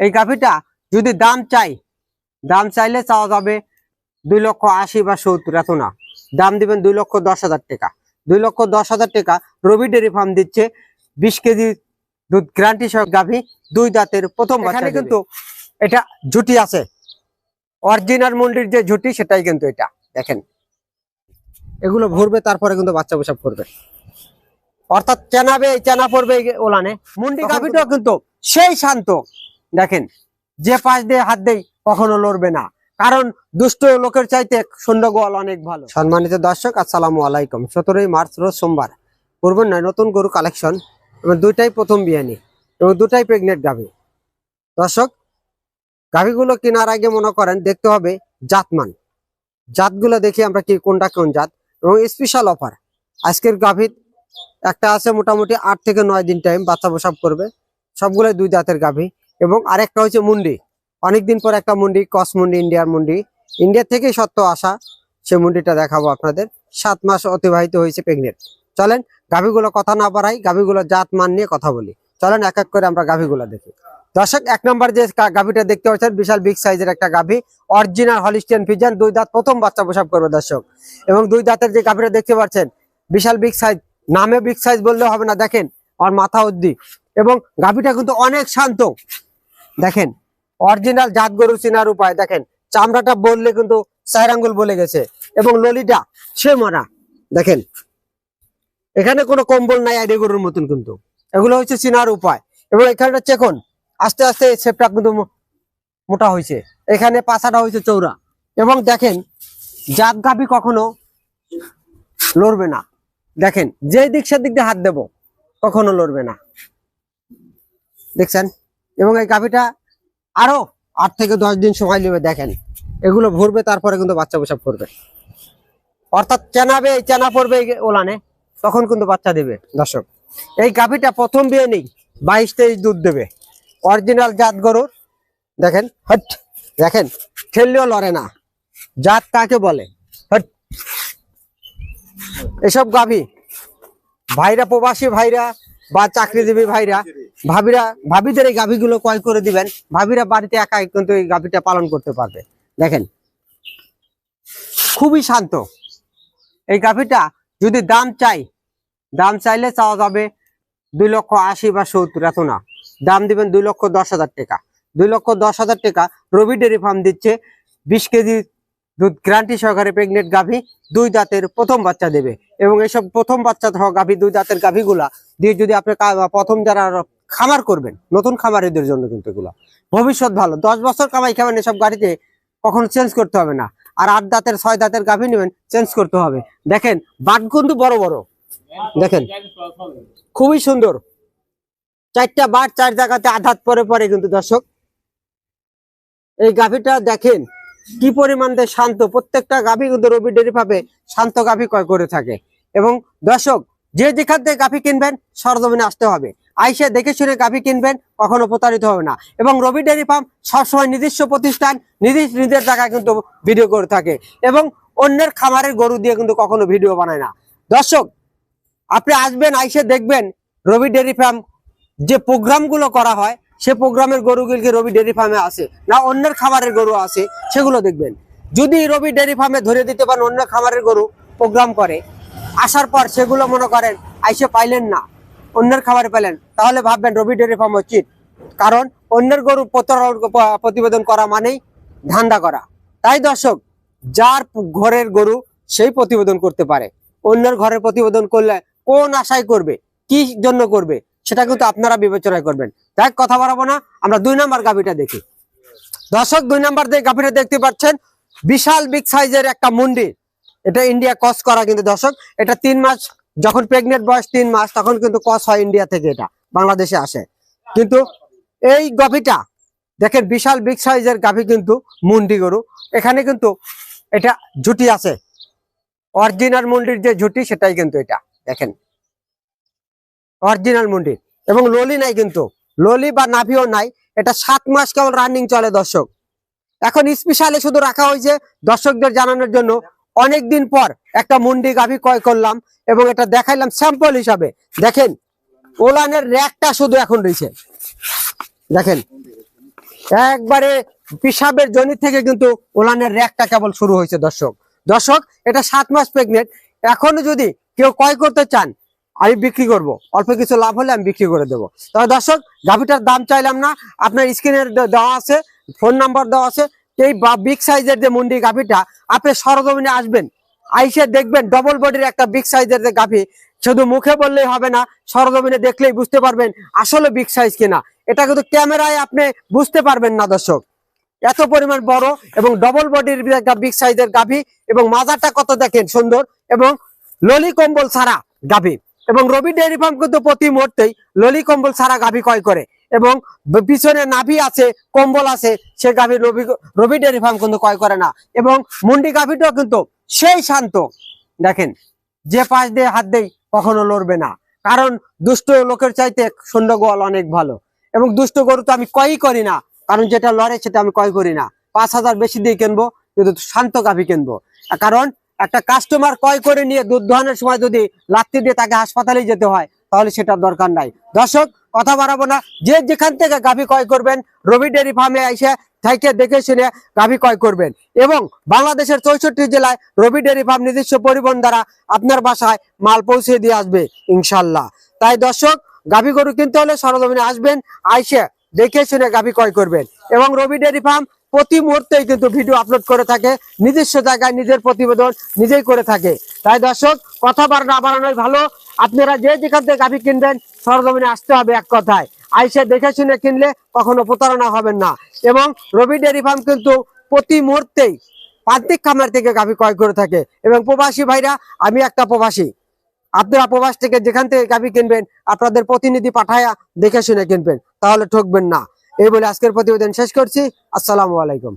এই গাভিটা যদি দাম চাই দাম চাইলে চাওয়া যাবে দুই লক্ষ আশি বা সত্তর এত না। দাম দিবেন দুই লক্ষ দশ হাজার টাকা। দুই লক্ষ দশ হাজার টাকা রবি ডেরি ফার্ম দিচ্ছে বিশ কেজি দুধ গ্রান্টি সহ গাভী দুই দাঁতের প্রথম এখানে কিন্তু এটা ঝুটি আছে। অরিজিনাল মন্ডির যে ঝুটি সেটাই কিন্তু এটা। দেখেন। এগুলো ভরবে তারপরে কিন্তু বাচ্চা প্রসাব করবে। অর্থাৎ চেনাবে চেনা পড়বে এই ওলানে। মুন্ডি গাভিটাও কিন্তু সেই শান্ত। দেখেন, যে পাশ দিয়ে হাত দেই কখনো লড়বে না। কারণ দুষ্ট লোকের চাইতে শূন্য গোয়াল অনেক ভালো। সম্মানিত দর্শক, আসসালামু আলাইকুম। সতেরোই মার্চ, রোজ সোমবার। পূর্বের নয়, নতুন গরু কালেকশন এবং দুইটাই প্রথম বিয়ানি এবং দুটাই প্রেগনেন্ট গাভী। দর্শক, গাভীগুলো কেনার আগে মনে করেন, দেখতে হবে জাতমান। জাতগুলো দেখি আমরা কি, কোনটা কোন জাত। এবং স্পেশাল অফার আজকের গাভীর একটা আছে মোটামুটি আট থেকে নয় দিন টাইম বাচ্চা প্রসাব করবে। সবগুলোই দুই দাঁতের গাভী। এবং আরেকটা হচ্ছে মুন্ডি। অনেকদিন পর একটা মুন্ডি, কস মুন্ডি ইন্ডিয়ার মুন্ডি। ইন্ডিয়া থেকেই সত্য আসা সে মুন্ডিটা দেখাবো আপনাদের। সাত মাস অতিবাহিত হয়েছে প্রেগনেন্ট চলেন, গাভীগুলো কথা না বাড়াই, গাভীগুলো জাত, মান নিয়ে কথা বলি। চলেন, এক এক করে আমরা গাভীগুলো দেখি। দর্শক, এক নম্বর যে গাভীটা দেখতে পাচ্ছেন, বিশাল বিগ সাইজের একটা গাভী। অরিজিনাল হলিস্টিয়ান ফিজান দুই দাঁত প্রথম বাচ্চা প্রসাব করবে দর্শক। এবং দুই দাঁতের যে গাভীটা দেখতে পাচ্ছেন, বিশাল বিগ সাইজ নামে বিগ সাইজ বললে হবে না, দেখেন। আর মাথা অব্দি এবং গাভীটা কিন্তু অনেক শান্ত। দেখেন অরিজিনাল জাত গরু চেনার উপায়। দেখেন, চামড়াটা বললে কিন্তু চার আঙ্গুল বলে গেছে। এবং ললিটা, সে মরা। দেখেন, এখানে কোনো কম্বল নাই আইডি গরুর মতন কিন্তু। এগুলো হচ্ছে চিনার উপায়। এবং এখানটা চেকন, আস্তে আস্তে শেপটা কিন্তু মোটা হয়েছে। এখানে পাছাটা হয়েছে চৌড়া। এবং দেখেন, জাত গাভি কখনো লড়বে না। দেখেন যে দিক সেদিক দিয়ে হাত দেব। কখনো লড়বে না। দেখছেন? এবং এই গাভিটা আরও আট থেকে দশ দিন সময় নেবে, দেখেন। এগুলো ভরবে, তারপরে কিন্তু বাচ্চা প্রসাব করবে। অর্থাৎ চেনাবে এই চেনা পড়বে ওলানে, তখন কিন্তু বাচ্চা দেবে। দর্শক, এই গাভিটা প্রথম বিয়ে নেই, বাইশ তেইশ দুধ দেবে। অরিজিনাল জাত গরুর, দেখেন, হট, দেখেন ঠেললেও লড়ে না। জাত কাকে বলে? হট। এসব গাভী ভাইরা প্রবাসী ভাইরা বা চাকরিজীবী ভাইরা, ভাবিরা, ভাবিদের এই গাভীগুলো ক্রয় করে দিবেন। ভাবিরা বাড়িতে একাই কিন্তু এই গাভীটা পালন করতে পারবে। দেখেন, খুবই শান্ত। এই গাভীটা যদি দাম চাই, দাম চাইলে চাওয়া যাবে দুই লক্ষ আশি বা সত্তর, এত না। দাম দিবেন দুই লক্ষ দশ হাজার টাকা। দুই লক্ষ দশ হাজার টাকা রবি ডেরি ফার্ম দিচ্ছে, বিশ কেজি দুধ গ্যারান্টি সহকারে প্রেগনেন্ট গাভী দুই দাঁতের প্রথম বাচ্চা দেবে। এবং এসব প্রথম বাচ্চা সহ গাভী দুই দাঁতের গাভীগুলা দিয়ে যদি আপনি প্রথম যারা খামার করবেন, নতুন খামারিদের জন্য কিন্তু এগুলো। ভবিষ্যৎ ভালো। দশ বছর কামাই খাবেন, এসব গাড়িতে কখনো চেঞ্জ করতে হবে না। আর আট দাঁতের, ছয় দাঁতের গাভী নেবেন চেঞ্জ করতে হবে। দেখেন বাট কিন্তু বড় বড়। দেখেন, খুবই সুন্দর। চারটা বাট চার জায়গাতে আঘাত পরে পরে কিন্তু দর্শক, এই গাভীটা দেখেন কি পরিমাণে শান্ত? প্রত্যেকটা গাভী কিন্তু রবি ডেরি শান্ত গাভী ক্রয় করে থাকে। এবং দর্শক, যে যেখান থেকে গাভী কিনবেন, সরজমিনে আসতে হবে। আইসে দেখে শুনে গাভী কিনবেন, কখনো প্রতারিত হবে না। এবং রবি ডেয়ারি ফার্ম সবসময় নিজস্ব প্রতিষ্ঠান, নিজের নিজের জায়গায় কিন্তু ভিডিও করে থাকে। এবং অন্যের খামারের গরু দিয়ে কিন্তু কখনো ভিডিও বানায় না। দর্শক, আপনি আসবেন, আইসে দেখবেন রবি ডেয়ারি ফার্ম যে প্রোগ্রামগুলো করা হয় সে প্রোগ্রামের গরুগুলিকে রবি ডেয়ারি ফার্মে আসে না অন্যের খামারের গরু আছে, সেগুলো দেখবেন। যদি রবি ডেয়ারি ফার্মে ধরে দিতে পারেন অন্য খামারের গরু প্রোগ্রাম করে, আসার পর সেগুলো মনে করেন, আইসে পাইলেন না, অন্যের খাবারে পেলেন তাহলে ভাববেন রবি ডেয়ারি ফার্ম উচিত কারণ অন্যের গরু প্রতিবেদন করা মানেই ধান্দা করা। তাই দর্শক, যার ঘরের গরু সেই প্রতিবেদন করতে পারে। অন্যের ঘরের প্রতিবেদন করলে কোন আশায় করবে? কি জন্য করবে? সেটা কিন্তু আপনারা বিবেচনা করবেন। দেখ, কথা বাড়াবো না, আমরা দুই নাম্বার গাভিটা দেখি। দর্শক, দুই নাম্বার দিয়ে গাভিটা দেখতে পাচ্ছেন, বিশাল বিগ সাইজের একটা মন্দির এটা ইন্ডিয়া কস করা কিন্তু দর্শক, এটা তিন মাস, যখন প্রেগনেন্ট বয়স তিন মাস, তখন কিন্তু কস হয় ইন্ডিয়া থেকে এটা, বাংলাদেশে আসে। কিন্তু এই গাভিটা, দেখেন বিশাল বিগ সাইজের গাভি কিন্তু মুন্ডি গরু। এখানে কিন্তু এটা ঝুটি আছে। অরিজিনাল মুন্ডির যে ঝুটি, সেটাই কিন্তু এটা, দেখেন। অরিজিনাল মুন্ডি। এবং ললি নাই কিন্তু। ললি বা নাভিও নাই। এটা সাত মাস কেবল রানিং চলে দর্শক। এখন স্পেশালি শুধু রাখা হয়েছে দর্শকদের জানানোর জন্য। অনেক দিন পর একটা মুন্ডি গাভি ক্রয় করলাম এবং এটা দেখাইলাম স্যাম্পল হিসাবে। দেখেন, ওলানের র্যাকটা শুধু এখন রয়েছে। দেখেন, একবারে পিসাবের জনি থেকে কিন্তু ওলানের র্যাকটা কেবল শুরু হয়েছে দর্শক। দর্শক, এটা সাত মাস প্রেগনেন্ট এখনও যদি কেউ ক্রয় করতে চান আমি বিক্রি করব। অল্প কিছু লাভ হলে আমি বিক্রি করে দেবো। তবে দর্শক, গাভিটার দাম চাইলাম না। আপনার স্ক্রিনের দেওয়া আছে, ফোন নাম্বার দেওয়া আছে। এই বিগ সাইজের যে মুন্ডি গাভিটা, আপনি সরজমিনে আসবেন। আইসে দেখবেন ডবল বডির একটা বিগ সাইজের যে গাভি। শুধু মুখে বললেই হবে না, সরজমিনে দেখলেই বুঝতে পারবেন আসলে বিগ সাইজ কিনা। এটা কিন্তু ক্যামেরায় আপনি বুঝতে পারবেন না দর্শক। এত পরিমাণ বড় এবং ডবল বডির একটা বিগ সাইজের গাভি এবং মাজারটা কত দেখেন সুন্দর এবং ললি কম্বল ছাড়া গাভি। এবং রবি ডেয়ারি ফার্ম কিন্তু প্রতি মুহূর্তেই ললি কম্বল ছাড়া গাভি ক্রয় করে। এবং পিছনে নাভি আছে, কম্বল আছে, সে গাভি রবি রবি ডেয়ারি ফার্ম কিন্তু ক্রয় করে না। এবং মুন্ডি গাভিটাও কিন্তু সেই শান্ত। দেখেন, যে পাশ দিয়ে হাত দেই কখনো লড়বে না। কারণ দুষ্ট লোকের চাইতে সুন্দর গোয়াল অনেক ভালো। এবং দুষ্ট গরু তো আমি কয়ই করি না। কারণ যেটা লড়ে সেটা আমি ক্রয় করি না। পাঁচ হাজার বেশি দিয়ে কিনবো, কিন্তু শান্ত গাভি কিনবো। কারণ একটা কাস্টমার ক্রয় করে নিয়ে দুধ দোহানোর সময় যদি লাত্তি দিয়ে তাকে হাসপাতালে যেতে হয়, তাহলে সেটার দরকার নাই। দর্শক, কথা বাড়াবো না। যে যেখান থেকে গাভি ক্রয় করবেন, রবি ডেয়ারি ফার্মে এসে থেকে দেখে শুনে গাভি ক্রয় করবেন। এবং বাংলাদেশের চৌষট্টি জেলায় রবি ডেয়ারি ফার্ম নিজস্ব পরিবহন দ্বারা আপনার বাসায় মাল পৌঁছে দিয়ে আসবে, ইনশাল্লাহ। তাই দর্শক, গাভি গরু কিনতে হলে সরজমিনে আসবেন, আইসে দেখে শুনে গাভি ক্রয় করবেন। এবং রবি ডেয়ারি ফার্ম প্রতি মুহূর্তেই কিন্তু ভিডিও আপলোড করে থাকে, নিজস্ব জায়গায় নিজের প্রতিবেদন নিজেই করে থাকে। তাই দর্শক, কথা বাড়ানো বাড়ানোই ভালো। আপনারা যে যেখান থেকে গাভি কিনবেন, সরজমিনে আসতে হবে এক কথায়। আইসে দেখে শুনে কিনলে কখনো প্রতারণা হবেন না। এবং রবি ডেয়ারি ফার্ম কিন্তু প্রতি মুহূর্তেই প্রান্তিক খামার থেকে গাভি ক্রয় করে থাকে। এবং প্রবাসী ভাইরা, আমি একটা প্রবাসী। আপনারা প্রবাস থেকে যেখান থেকে গাভি কিনবেন, আপনাদের প্রতিনিধি পাঠায়া দেখে শুনে কিনবেন। তাহলে ঠকবেন না। এই বলে আজকের প্রতিবেদন শেষ করছি। আসসালামু আলাইকুম।